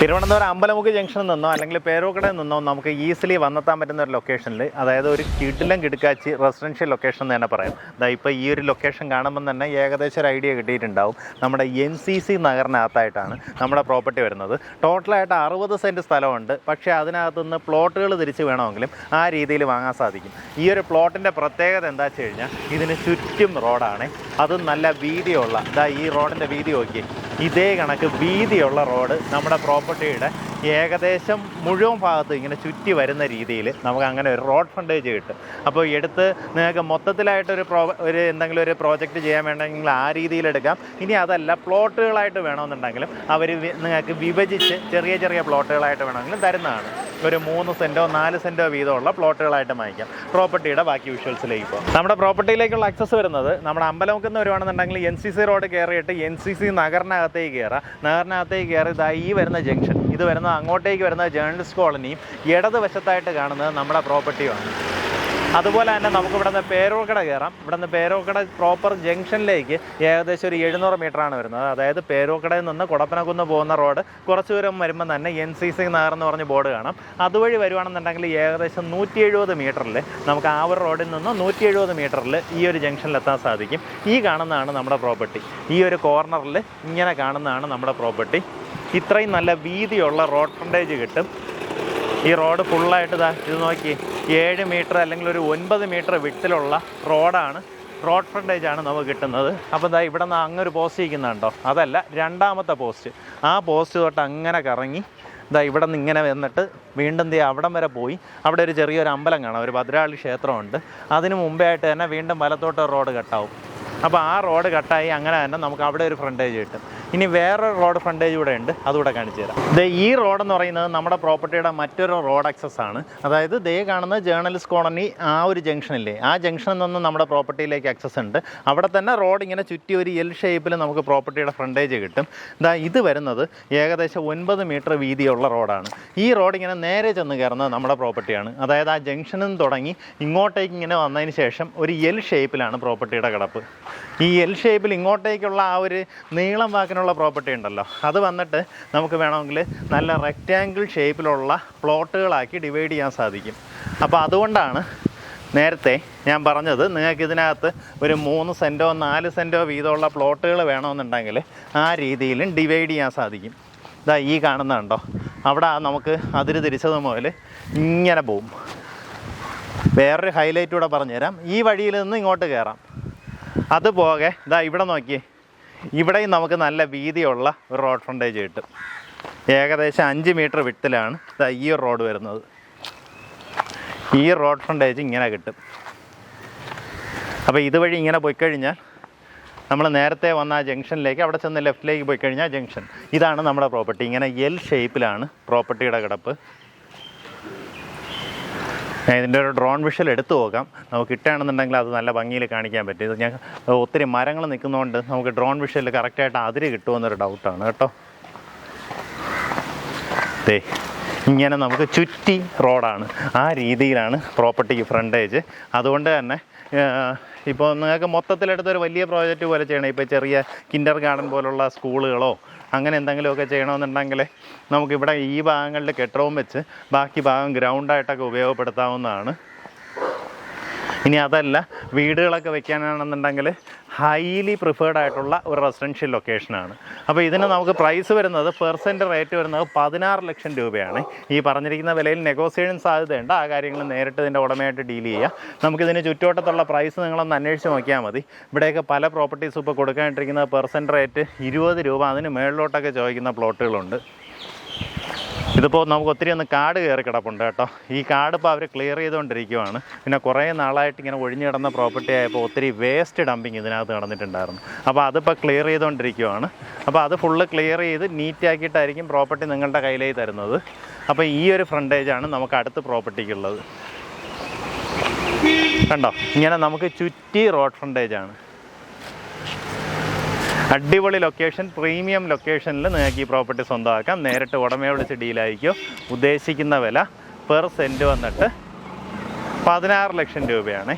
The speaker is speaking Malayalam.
തിരുവനന്തപുരം അമ്പലമുക്ക് ജംഗ്ഷനിൽ നിന്നോ അല്ലെങ്കിൽ പേരോക്കടയിൽ നിന്നോ നമുക്ക് ഈസിലി വന്നെത്താൻ പറ്റുന്ന ഒരു ലൊക്കേഷനിൽ അതായത് ഒരു കിടിലം കിടുക്കാച്ചി റെസിഡൻഷ്യൽ ലൊക്കേഷൻ എന്ന് തന്നെ പറയാം. അതായത് ഇപ്പോൾ ഈ ഒരു ലൊക്കേഷൻ കാണുമ്പോൾ തന്നെ ഏകദേശം ഒരു ഐഡിയ കിട്ടിയിട്ടുണ്ടാവും. നമ്മുടെ എൻ സി സി നഗറിനകത്തായിട്ടാണ് നമ്മുടെ പ്രോപ്പർട്ടി വരുന്നത്. ടോട്ടലായിട്ട് അറുപത് സെന്റ് സ്ഥലമുണ്ട്. പക്ഷേ അതിനകത്ത് നിന്ന് പ്ലോട്ടുകൾ തിരിച്ച് വേണമെങ്കിലും ആ രീതിയിൽ വാങ്ങാൻ സാധിക്കും. ഈ ഒരു പ്ലോട്ടിന്റെ പ്രത്യേകത എന്താ വെച്ച് കഴിഞ്ഞാൽ ഇതിന് ചുറ്റും റോഡാണ് അതും നല്ല വീതിയുള്ള ഇതാ ഈ റോഡിന്റെ വീതി നോക്കി ഇതേ കണക്ക് വീതിയുള്ള റോഡ് നമ്മുടെ പ്രോപ്പർട്ടിയുടെ ഏകദേശം മുഴുവൻ ഭാഗത്തും ഇങ്ങനെ ചുറ്റി വരുന്ന രീതിയിൽ നമുക്ക് അങ്ങനെ ഒരു റോഡ് ഫണ്ടേജ് കിട്ടും. അപ്പോൾ എടുത്ത് നിങ്ങൾക്ക് മൊത്തത്തിലായിട്ടൊരു പ്രോ ഒരു എന്തെങ്കിലും ഒരു പ്രോജക്റ്റ് ചെയ്യാൻ വേണ്ടെങ്കിൽ ആ രീതിയിൽ എടുക്കാം. ഇനി അതല്ല പ്ലോട്ടുകളായിട്ട് വേണമെന്നുണ്ടെങ്കിലും അവർ നിങ്ങൾക്ക് വിഭജിച്ച് ചെറിയ ചെറിയ പ്ലോട്ടുകളായിട്ട് വേണമെങ്കിലും തരുന്നതാണ്. ഒരു മൂന്ന് സെന്റോ നാല് സെന്റോ വീതമുള്ള പ്ലോട്ടുകളായിട്ട് വാങ്ങിക്കാം പ്രോപ്പർട്ടിയുടെ ബാക്കി വിഷ്വൽസിലേക്ക് പോകും. നമ്മുടെ പ്രോപ്പർട്ടിയിലേക്കുള്ള ആക്സസ് വരുന്നത് നമ്മുടെ അമ്പലമുക്കിൽ നിന്ന് വരുവാണെന്നുണ്ടെങ്കിൽ എൻ സി സി റോഡ് കയറിയിട്ട് എൻ സി സി നഗറിനകത്തേക്ക് കയറാം നഗറിനകത്തേക്ക് കയറി ഇതാ ഈ വരുന്ന ജംഗ്ഷൻ ഇത് വരുന്ന അങ്ങോട്ടേക്ക് വരുന്ന ജേർണലിസ്റ്റ് കോളനിയും ഇടതുവശത്തായിട്ട് കാണുന്നത് നമ്മുടെ പ്രോപ്പർട്ടിയുമാണ് അതുപോലെ തന്നെ നമുക്ക് ഇവിടെ നിന്ന് പേരോക്കട കയറാം. ഇവിടെ നിന്ന് പേരോക്കട പ്രോപ്പർ ജംഗ്ഷനിലേക്ക് ഏകദേശം ഒരു എഴുന്നൂറ് ആണ് വരുന്നത്. അതായത് പേരോക്കടയിൽ നിന്ന് കുടപ്പനക്കുന്ന് പോകുന്ന റോഡ് കുറച്ച് ദൂരം വരുമ്പോൾ തന്നെ എൻ സി സി നഗർ എന്ന് പറഞ്ഞ് ബോർഡ് കാണാം. അതുവഴി വരുവാണെന്നുണ്ടെങ്കിൽ ഏകദേശം നൂറ്റി എഴുപത് മീറ്ററിൽ നമുക്ക് ആ ഒരു റോഡിൽ നിന്ന് നൂറ്റി എഴുപത് മീറ്ററിൽ ഈ ഒരു ജംഗ്ഷനിൽ എത്താൻ സാധിക്കും. ഈ കാണുന്നതാണ് നമ്മുടെ പ്രോപ്പർട്ടി ഈ ഒരു കോർണറിൽ ഇങ്ങനെ കാണുന്നതാണ് നമ്മുടെ പ്രോപ്പർട്ടി ഇത്രയും നല്ല വീതിയുള്ള റോഡ് ഫ്രണ്ടേജ് കിട്ടും. ഈ റോഡ് ഫുള്ളായിട്ട് ഇത് നോക്കി. ഏഴ് മീറ്റർ അല്ലെങ്കിൽ ഒരു ഒൻപത് മീറ്റർ വിട്ടിലുള്ള റോഡാണ്. റോഡ് ഫ്രണ്ടേജ് ആണ് നമുക്ക് കിട്ടുന്നത്. അപ്പോൾ ഇതാ ഇവിടെ നിന്ന് അങ്ങൊരു പോസ്റ്റ് ഇരിക്കുന്നുണ്ടോ അതല്ല രണ്ടാമത്തെ പോസ്റ്റ് ആ പോസ്റ്റ് തൊട്ട് അങ്ങനെ കറങ്ങി ഇതാ ഇവിടെ നിന്ന് ഇങ്ങനെ വന്നിട്ട് വീണ്ടും ദേ അവിടം വരെ പോയി. അവിടെ ഒരു ചെറിയൊരു അമ്പലം കാണാം. ഒരു ഭദ്രാളി ക്ഷേത്രമുണ്ട്. അതിന് മുമ്പേ ആയിട്ട് തന്നെ വീണ്ടും വലത്തോട്ട് റോഡ് കട്ടാവും അപ്പോൾ ആ റോഡ് കട്ടായി അങ്ങനെ തന്നെ നമുക്ക് അവിടെ ഒരു ഫ്രണ്ടേജ് കിട്ടും. ഇനി വേറൊരു റോഡ് ഫ്രണ്ടേജ് കൂടെ ഉണ്ട് അതുകൂടെ കാണിച്ചു തരാം. ഈ റോഡ് എന്ന് പറയുന്നത് നമ്മുടെ പ്രോപ്പർട്ടിയുടെ മറ്റൊരു റോഡ് ആക്സസ് ആണ്. അതായത് ദേ കാണുന്ന ജേർണലിസ്റ്റ് കോളനി ആ ഒരു ജംഗ്ഷനില്ലേ ആ ജംഗ്ഷനിൽ നിന്ന് നമ്മുടെ പ്രോപ്പർട്ടിയിലേക്ക് ആക്സസ് ഉണ്ട്. അവിടെ തന്നെ റോഡ് ഇങ്ങനെ ചുറ്റി ഒരു എൽ ഷേപ്പിൽ നമുക്ക് പ്രോപ്പർട്ടിയുടെ ഫ്രണ്ടേജ് കിട്ടും. ഇതാ ഇത് വരുന്നത് ഏകദേശം ഒൻപത് മീറ്റർ വീതിയുള്ള റോഡാണ്. ഈ റോഡ് ഇങ്ങനെ നേരെ ചെന്ന് കയറുന്നത് നമ്മുടെ പ്രോപ്പർട്ടിയാണ് അതായത് ആ ജംഗ്ഷനിൽ നിന്ന് തുടങ്ങി ഇങ്ങോട്ടേക്ക് ഇങ്ങനെ വന്നതിന് ശേഷം ഒരു എൽ ഷേപ്പിലാണ് പ്രോപ്പർട്ടിയുടെ കിടപ്പ്. ഈ എൽ ഷേപ്പിൽ ഇങ്ങോട്ടേക്കുള്ള ആ ഒരു നീളം വാക്കിനുള്ള പ്രോപ്പർട്ടി ഉണ്ടല്ലോ. അത് വന്നിട്ട് നമുക്ക് വേണമെങ്കിൽ നല്ല റെക്റ്റാങ്കിൾ ഷേപ്പിലുള്ള പ്ലോട്ടുകളാക്കി ഡിവൈഡ് ചെയ്യാൻ സാധിക്കും. അപ്പോൾ അതുകൊണ്ടാണ് നേരത്തെ ഞാൻ പറഞ്ഞത് നിങ്ങൾക്ക് ഇതിനകത്ത് ഒരു മൂന്ന് സെന്റോ നാല് സെന്റോ വീതമുള്ള പ്ലോട്ടുകൾ വേണമെന്നുണ്ടെങ്കിൽ ആ രീതിയിലും ഡിവൈഡ് ചെയ്യാൻ സാധിക്കും. ഇതാ ഈ കാണുന്നുണ്ടോ അവിടെ നമുക്ക് അതിര് തിരിച്ചത് മുതൽ ഇങ്ങനെ പോവും. വേറൊരു ഹൈലൈറ്റ് കൂടെ പറഞ്ഞുതരാം. ഈ വഴിയിൽ നിന്ന് ഇങ്ങോട്ട് കയറാം അതുപോകെ ഇതാ ഇവിടെ നോക്കി. ഇവിടെയും നമുക്ക് നല്ല വീതിയുള്ള ഒരു റോഡ് ഫ്രണ്ടേജ് കിട്ടും. ഏകദേശം അഞ്ച് മീറ്റർ വിട്ടിലാണ് ഇതാ ഈ റോഡ് വരുന്നത്. ഈ റോഡ് ഫ്രണ്ടേജ് ഇങ്ങനെ കിട്ടും. അപ്പോൾ ഇതുവഴി ഇങ്ങനെ പോയി കഴിഞ്ഞാൽ നമ്മൾ നേരത്തെ വന്ന ആ ജംഗ്ഷനിലേക്ക് അവിടെ ചെന്ന് ലെഫ്റ്റിലേക്ക് പോയി കഴിഞ്ഞാൽ ജംഗ്ഷൻ. ഇതാണ് നമ്മുടെ പ്രോപ്പർട്ടി ഇങ്ങനെ എൽ ഷേപ്പിലാണ് പ്രോപ്പർട്ടിയുടെ കിടപ്പ്. ഞാൻ ഇതിന്റെ ഒരു ഡ്രോൺ വിഷൽ എടുത്തു നോക്കാം. നമുക്ക് കിട്ടുകയാണെന്നുണ്ടെങ്കിൽ അത് നല്ല ഭംഗിയിൽ കാണിക്കാൻ പറ്റും. ഇത് ഞാൻ ഒത്തിരി മരങ്ങൾ നിൽക്കുന്നതുകൊണ്ട് നമുക്ക് ഡ്രോൺ വിഷയിൽ കറക്റ്റായിട്ട് അതിര് കിട്ടുമെന്നൊരു ഡൗട്ടാണ് കേട്ടോ. ദേ ഇങ്ങനെ നമുക്ക് ചുറ്റി റോഡാണ്. ആ രീതിയിലാണ് പ്രോപ്പർട്ടിക്ക് ഫ്രണ്ടേജ്. അതുകൊണ്ട് തന്നെ ഇപ്പോൾ നിങ്ങൾക്ക് മൊത്തത്തിലെടുത്തൊരു വലിയ പ്രോജക്റ്റ് പോലെ ചെയ്യണം. ഇപ്പോൾ ചെറിയ കിൻഡർ ഗാർഡൻ പോലുള്ള സ്കൂളുകളോ അങ്ങനെ എന്തെങ്കിലുമൊക്കെ ചെയ്യണമെന്നുണ്ടെങ്കിൽ നമുക്കിവിടെ ഈ ഭാഗങ്ങളിൽ കെട്ടിടവും വെച്ച് ബാക്കി ഭാഗം ഗ്രൗണ്ടായിട്ടൊക്കെ ഉപയോഗപ്പെടുത്താവുന്നതാണ്. ഇനി അതല്ല വീടുകളൊക്കെ വെക്കാനാണെന്നുണ്ടെങ്കിൽ ഹൈലി പ്രിഫേർഡ് ആയിട്ടുള്ള ഒരു റെസിഡൻഷ്യൽ ലൊക്കേഷനാണ് അപ്പോൾ ഇതിന് നമുക്ക് പ്രൈസ് വരുന്നത് പെർസെന്റ് റേറ്റ് വരുന്നത് പതിനാറ് ലക്ഷം രൂപയാണ്. ഈ പറഞ്ഞിരിക്കുന്ന വിലയിൽ നെഗോസിയേഷൻ സാധ്യതയുണ്ട്. ആ കാര്യങ്ങൾ നേരിട്ട് ഇതിന്റെ ഉടമയായിട്ട് ഡീൽ ചെയ്യുക. നമുക്കിതിന് ചുറ്റോട്ടത്തുള്ള പ്രൈസ് നിങ്ങളൊന്ന് അന്വേഷിച്ച് നോക്കിയാൽ മതി. ഇവിടെയൊക്കെ പല പ്രോപ്പർട്ടീസും ഇപ്പോൾ കൊടുക്കാനിട്ടിരിക്കുന്ന പെർസെന്റ് റേറ്റ് ഇരുപത് രൂപ. അതിന് മേളിലോട്ടൊക്കെ ചോദിക്കുന്ന പ്ലോട്ടുകളുണ്ട് ഇതിപ്പോൾ നമുക്ക് ഒത്തിരി ഒന്ന് കാട് കയറി കിടപ്പുണ്ട് കേട്ടോ. ഈ കാട് ഇപ്പോൾ അവർ ക്ലിയർ ചെയ്തുകൊണ്ടിരിക്കുവാണ്. പിന്നെ കുറേ നാളായിട്ട് ഇങ്ങനെ ഒഴിഞ്ഞു കിടന്ന പ്രോപ്പർട്ടി ആയപ്പോൾ ഒത്തിരി വേസ്റ്റ് ഡംപിങ് ഇതിനകത്ത് നടന്നിട്ടുണ്ടായിരുന്നു. അപ്പോൾ അതിപ്പോൾ ക്ലിയർ ചെയ്തുകൊണ്ടിരിക്കുവാണ്. അപ്പോൾ അത് ഫുള്ള് ക്ലിയർ ചെയ്ത് നീറ്റാക്കിയിട്ടായിരിക്കും പ്രോപ്പർട്ടി നിങ്ങളുടെ കയ്യിലേക്ക് തരുന്നത്. അപ്പോൾ ഈ ഒരു ഫ്രണ്ടേജാണ് നമുക്ക് അടുത്ത പ്രോപ്പർട്ടിക്കുള്ളത് കണ്ടോ? ഇങ്ങനെ നമുക്ക് ചുറ്റി റോഡ് ഫ്രണ്ടേജാണ് അടിപൊളി ലൊക്കേഷൻ പ്രീമിയം ലൊക്കേഷനിൽ നിങ്ങൾക്ക് ഈ പ്രോപ്പർട്ടി സ്വന്തമാക്കാം. നേരിട്ട് ഉടമയെ വിളിച്ച് ഡീലായിരിക്കും ഉദ്ദേശിക്കുന്ന വില പെർ സെന്റ് വന്നിട്ട് പതിനാറ് ലക്ഷം രൂപയാണ്.